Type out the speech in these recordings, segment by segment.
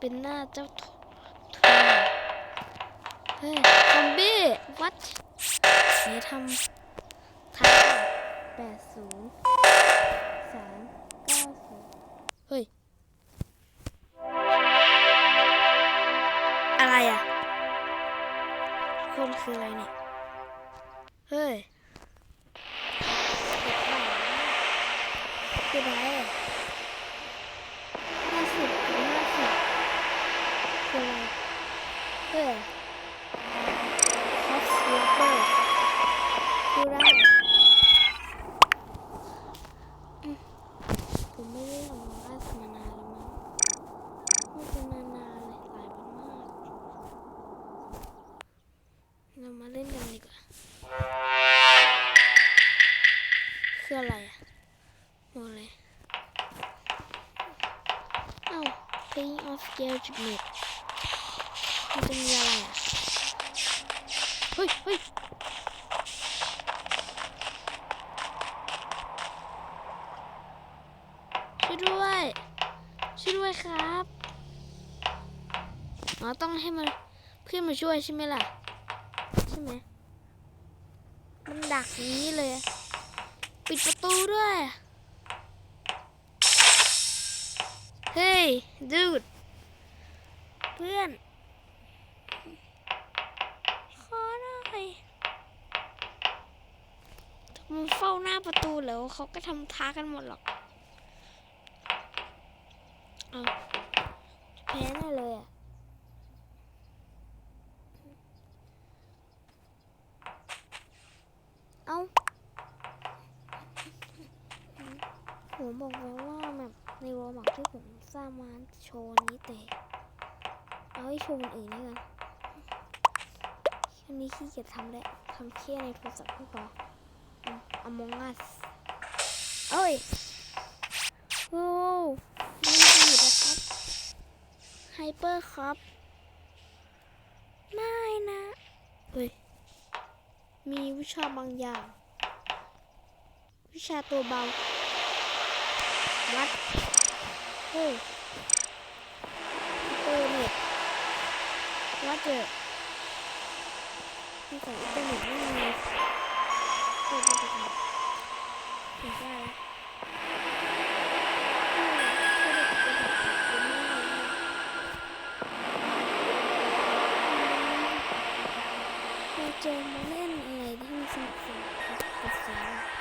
เป็นหน้าเจ้าทรโทรเฮ้ยซอมบี้ what เสียทำทางแปดศูนย์สามเก้าศูนย์เฮ้ย อะไรอะ คนคืออะไรเนี่ย เฮ้ยคืออะไรอะห้ อ๋อต้องให้มันเพื่อนมาช่วยใช่ไหมล่ะ ใช่ไหมมันดักนี้เลย ปิดประตูด้วย เฮ้ยดูดเพื่อน ขอหน่อยมันเฝ้าหน้าประตูแล้วเขาก็ทำท้ากันหมดหรอกเอาแพ้แน่เลยอะ เอา ผมบอกแล้วว่าแบบในวอลมักที่ผมสร้างมาโชว์นี้แต่เอาให้โชว์คนอื่นแล้วกันแค่นี้ขี้เกียจทำแล้วทำแค่ในโทรศัพท์ก็พออมองอัสเอ้ยโอ้ไม่ได้หยุดนะครับไฮเปอร์ครับ ไม่นะเฮ้ย มีวิชาบางอย่าง วิชาตัวเบา วัดเฮ้ยเตอร์เน็ตวัดเจอที่ของอินเทอร์เน็ตไม่มีเปิดดูกันเห็นได้แล้วเจอมาเล่อะไรที่มันสนุกสนุกกับเสียง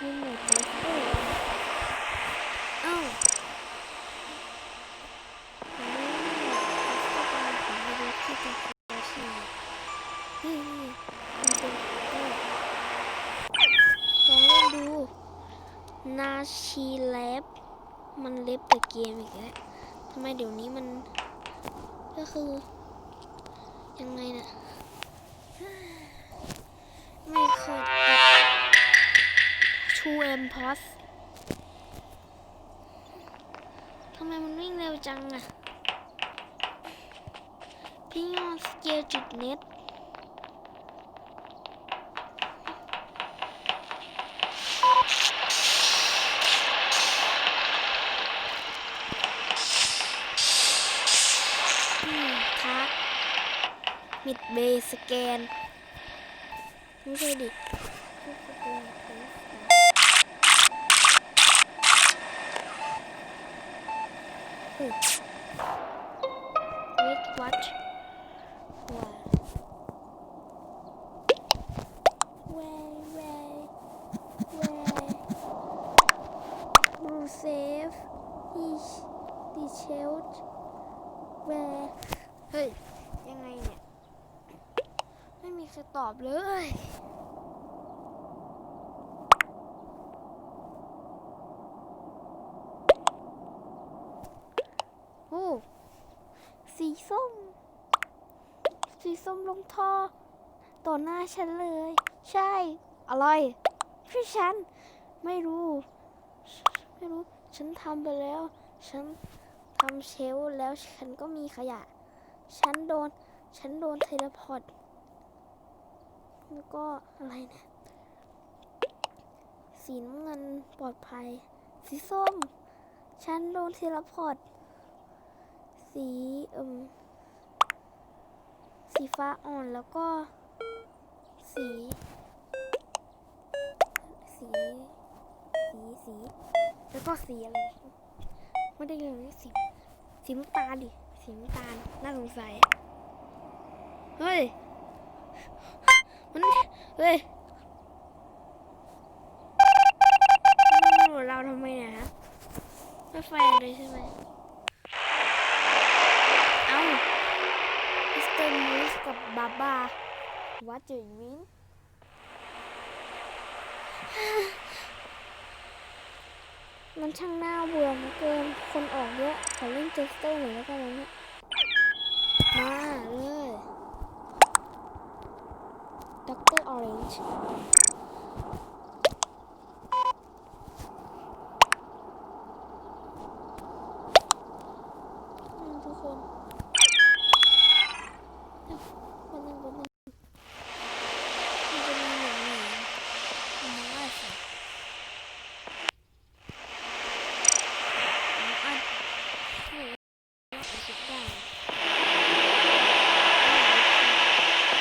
มีหมดเลยเอ้ยเอ้าผมไม่รู้ว่าผมไปดูที่ตัวที่นี่นี่มันเป็นเอ้ยลองเล่นดูนาชีเล็บมัน เกมอีกแล้วทำไมเดี๋ยวนี้มัน ก็คือ ยังไงนะไม่เคยชูเอ็มพอสทำไมมันวิ่งเร็วจังอะพี่ยอสเกลจุดเน็ติดเบสแกน ไม่ใช่ดิเวทวัช ตอบเลย โอ้ สีส้ม สีส้มลงท่อ ต่อหน้าฉันเลย ใช่ อร่อยพี่ฉัน ไม่รู้ ไม่รู้ ฉันทำไปแล้ว ฉันทำเชลแล้วฉันก็มีขยะ ฉันโดน ฉันโดนเทเลพอร์ต แล้วก็อะไรเนี่ยสีน้ำเงินปลอดภัย สีส้มฉันโดนเทเลพอร์ตสีเอืมสีฟ้าอ่อนแล้วก็สี สี สี สี แล้วก็สีอะไร ไม่ได้เลยสี สีน้ำตาลดิ สีน้ำตาล น่าสงสัย เฮ้ย มันเฮ้ยมันโหวเราทำไมเนี่ยฮะไม่แฟร์เลยใช่ไหมเอ้ามิสเตอร์มูสกับบาบาวัดจืดวินมันช่างหน่าเบื่อเหลือเกิน คนออกเยอะขอเล่นเจสเตอร์หน่อยแล้วกันนะเนี่ยมาเลย ด็อกเตอร์ออเรนจ์ทุกคนมันยังมันยังมันจะมีหนึ่งหนึ่งมาสิอันเฮ้ยสุดยอด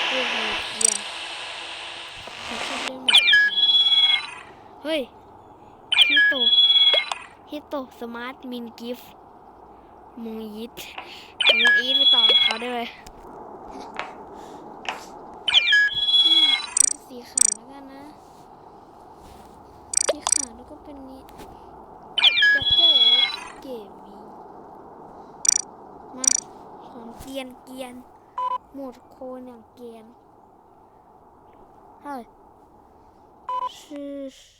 เฮ้ยมีเกียนผมชอบเล่นหมดเฮ้ยฮิโตฮิ โตสมาร์ทมินกิฟมูยิตมูอีทไปต่อเขาได้เลยสีขาวแล้วกันนะสีขาวแล้วก็เป็นนี้จ็อกเกอร์เกมมิ่งมาของเกียนเกียนหมดโคนอย่างเกียนเฮ้ยชื่อ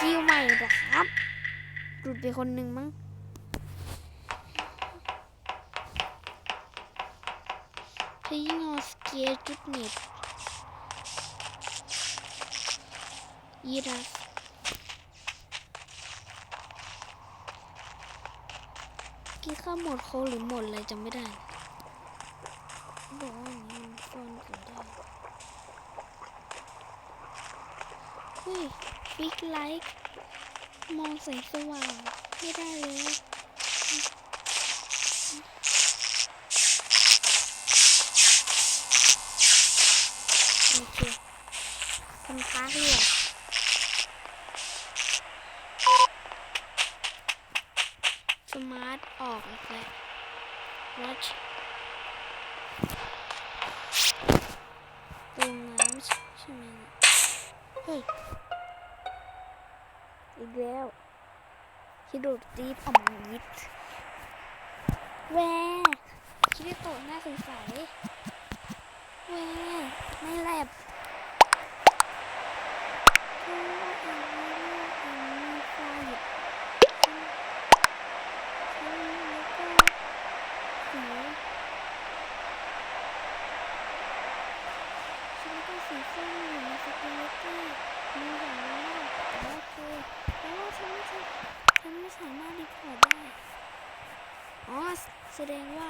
คิวใหม่เหรอครับหลุดไปคนหนึ่งมั้ง Playing on scare.net ยีราฟกี่ข้าหมดโคหรือหมดอะไรจำไม่ได้บอกว่าอันนี้มันซ่อนกันได้เฮ้ยฟิกไลท์ มองแสงสว่างไม่ได้เลยโอเคคนค้าที่อะสมาร์ทออกอีกแล้ว watch โรงน้ำใช่ไหมเฮ้ย แล้วคิดดูตีบอมานิดแวคิดได้โตะหน้าใสๆแวไม่แลบเพราะว่าอันนี้อันนี้ไฟหยุด แล้วก็สีฉันก็สีส้มอยู่ในสเกเลตี้มีอย่างนี้มากโอเคแต่ว่าฉันไม่ใช่ฉันไม่สามารถรีพอร์ตได้ อ๋อ แสดงว่า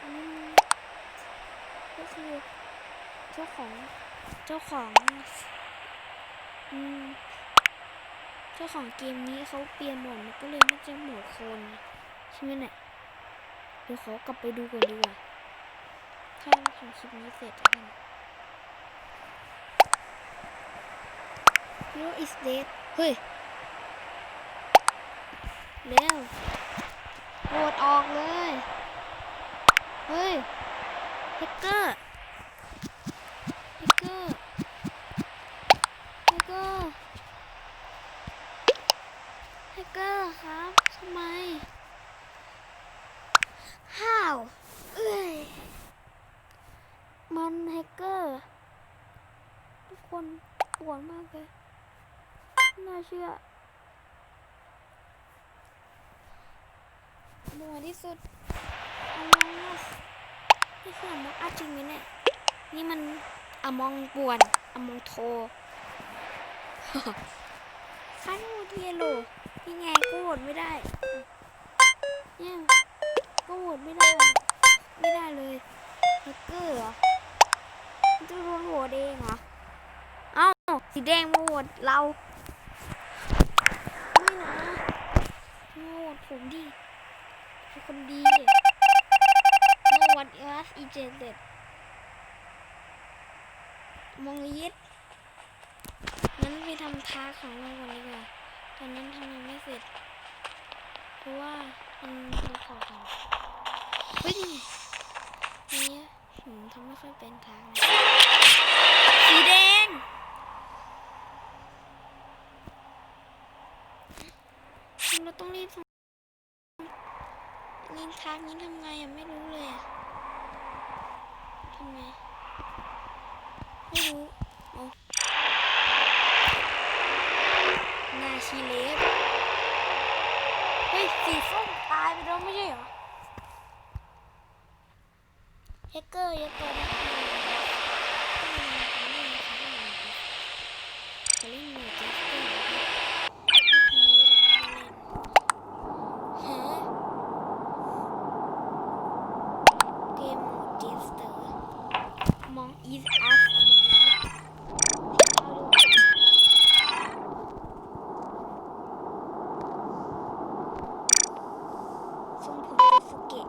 อันนี้มันก็คือเจ้า ของเจ้าของอืมเจ้าของเกมนี้เขาเปลี่ยนโหมดมันก็เลยไม่ใช่โหมดโคนใช่ไหมเนี่ยเดี๋ยวขอกลับไปดูก่อนดีกว่าถ้าทำคลิปนี้เสร็จแล้วกัน Hero is dead เฮ้ยเร็วโหวตออกเลย เฮ้ยแฮกเกอร์แฮกเกอร์แฮกเกอร์แฮกเกอร์ครับทำไม ห้าว เอ้ย มันแฮกเกอร์ ทุกคนปวดมากเลยน่าเชื่อมัวที่สุดอมองอัสนี่คืออมองอัสจริงไหมเนี่ย นี่มันอมองปวนอมองโทคันมูเทียโลนี่ไงก็โหวตไม่ได้เนี่ยก็โหวตไม่ได้ ไม่ได้เลยแฮกเกอร์เหรอ จะโดนโหวตเองเหรอ เอ้า สีแดงมาโหวตเรา ไม่นะมาโหวตผมดิเป็นคนดีมาวัดเอสอีเจเด็ดมองยิดงั้นไปทำทาของเราก่อนดีกว่า ตอนนั้นทำยังไม่เสร็จ เพราะว่ามันเราขอกันเฮ้ยนี่เนี่ย ทำไม่ค่อยเป็นทางนะสีแดงเราต้องรีบทำนี่ทางนี้ทำไงอะไม่รู้เลยอะทำไงไม่รู้โอ้นาชีเลฟเฮ้ยสีส้มตายไปแล้วไม่ใช่เหรอ แฮกเกอร์แฮกเกอร์นะจะเล่นหนูเจสเตอร์เหรอครับ ฮะเกมโหมดเจสเตอร์มองอีสอัสมองเอาดูทรงผมเป็นสุเกะ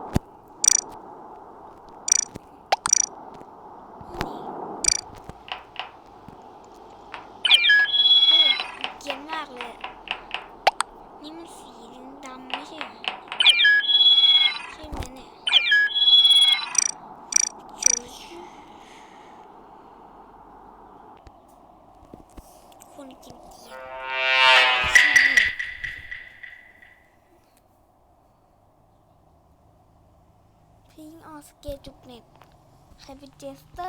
นี่เฮ้ยมันเกรียนมากเลยอะ นี่มันสีดำไม่ใช่เหรอ ใช่ไหมเนี่ยชูชูคนกินเกียร์ใช่พิงออสเกจุกเน็ต ใ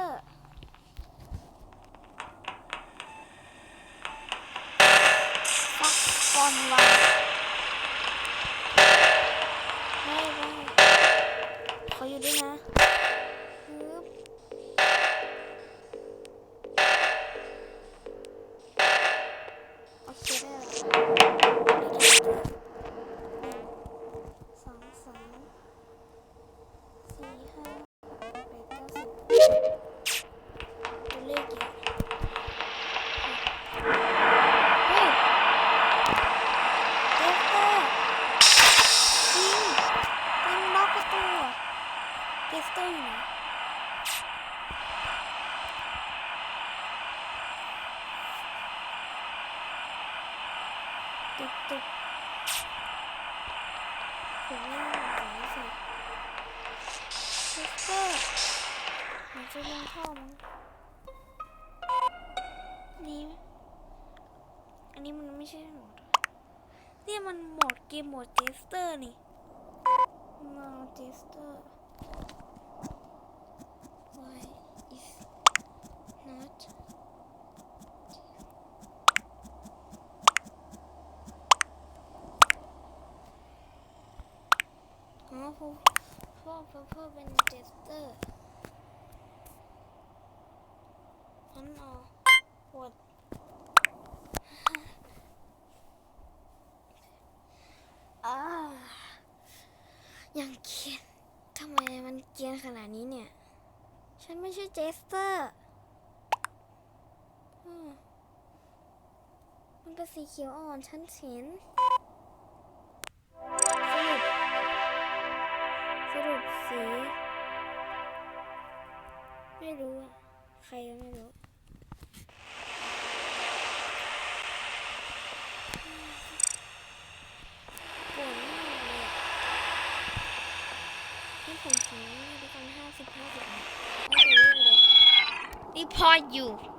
ตุกตุกผมไม่รู้ไหนสิเจสเตอเหมันจะลงท่อมั้งนี่อันนี้มันไม่ใช่โหมดเนี่ยมันโหมดเกมโหมดเจสเตอร์นี่มาเจสเตอร์ why is not อ๋อพ่อ พ่อพ่อพ่อเป็นเจสเตอร์งั้นเอาปวดอ่ายังเกียนทำไมมันเกียนขนาดนี้เนี่ย ฉันไม่ใช่เจสเตอร์มมันเป็นสีเขียวอ่อนฉันเห็น upon you.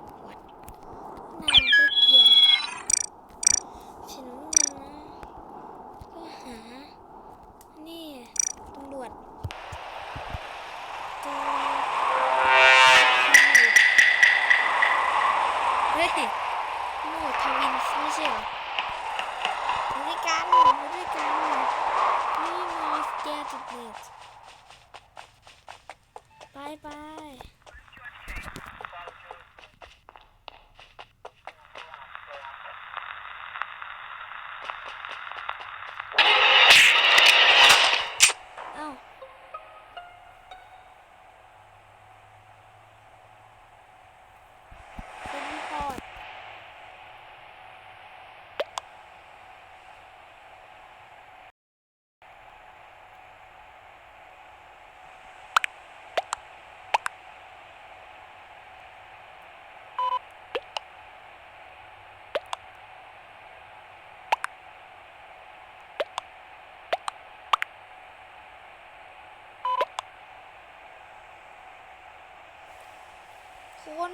คน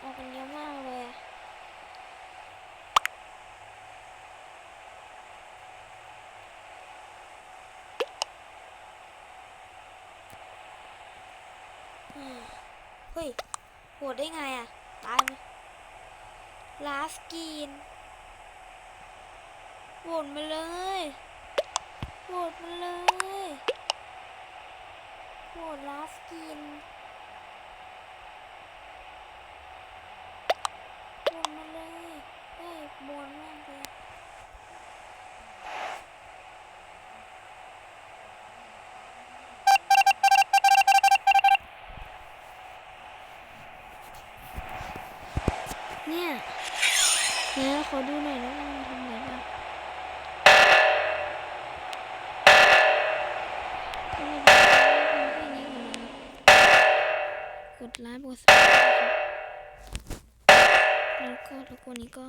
ออกกันเยอะมากเลยอะเฮ้ยโหดได้ไงอะตายไหมลาสกีนโวดมาเลยโวดมาเลย โหดลาสกิน ร้ายบวกสามแล้วก็แล้วก็นี้ก็